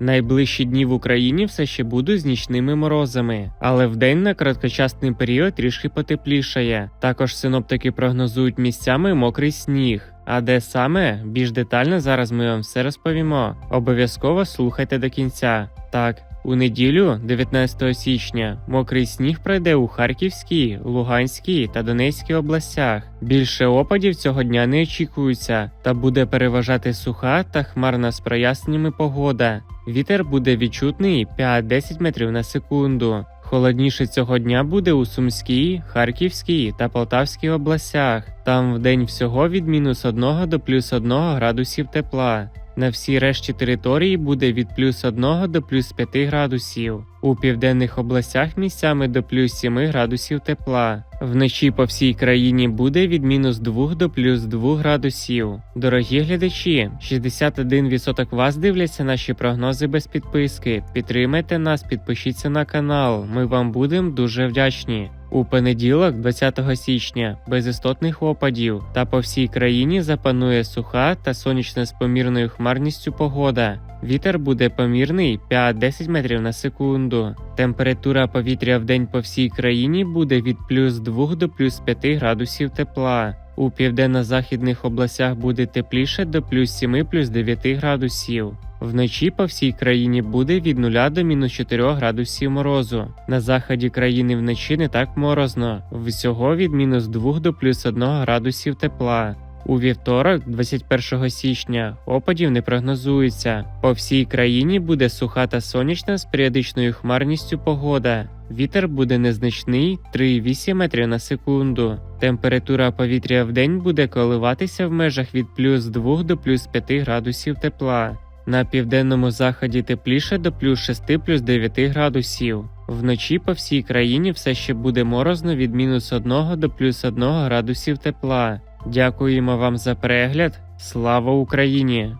Найближчі дні в Україні все ще будуть з нічними морозами, але вдень на короткочасний період трішки потеплішає. Також синоптики прогнозують місцями мокрий сніг. А де саме більш детально зараз ми вам все розповімо. Обов'язково слухайте до кінця. Так, у неділю, 19 січня, мокрий сніг пройде у Харківській, Луганській та Донецькій областях. Більше опадів цього дня не очікується, та буде переважати суха та хмарна з проясненнями погода. Вітер буде відчутний 5-10 метрів на секунду. Холодніше цього дня буде у Сумській, Харківській та Полтавській областях. Там в день всього від мінус 1 до плюс 1 градусів тепла. На всій решті території буде від плюс 1 до плюс 5 градусів. У південних областях місцями до плюс 7 градусів тепла. Вночі по всій країні буде від мінус 2 до плюс 2 градусів. Дорогі глядачі, 61% вас дивляться наші прогнози без підписки. Підтримайте нас, підпишіться на канал. Ми вам будемо дуже вдячні. У понеділок, 20 січня, без істотних опадів, та по всій країні запанує суха та сонячна з помірною хмарністю погода. Вітер буде помірний 5-10 метрів на секунду. Температура повітря в день по всій країні буде від плюс 2 до плюс 5 градусів тепла. У південно-західних областях буде тепліше до плюс 7 плюс 9 градусів. Вночі по всій країні буде від 0 до мінус 4 градусів морозу. На заході країни вночі не так морозно, всього від мінус 2 до плюс 1 градусів тепла. У вівторок, 21 січня, опадів не прогнозується. По всій країні буде суха та сонячна з періодичною хмарністю погода. Вітер буде незначний 3,8 метрів на секунду. Температура повітря в день буде коливатися в межах від плюс 2 до плюс 5 градусів тепла. На південному заході тепліше до плюс 6 плюс 9 градусів. Вночі по всій країні все ще буде морозно від мінус 1 до плюс 1 градусів тепла. Дякуємо вам за перегляд. Слава Україні!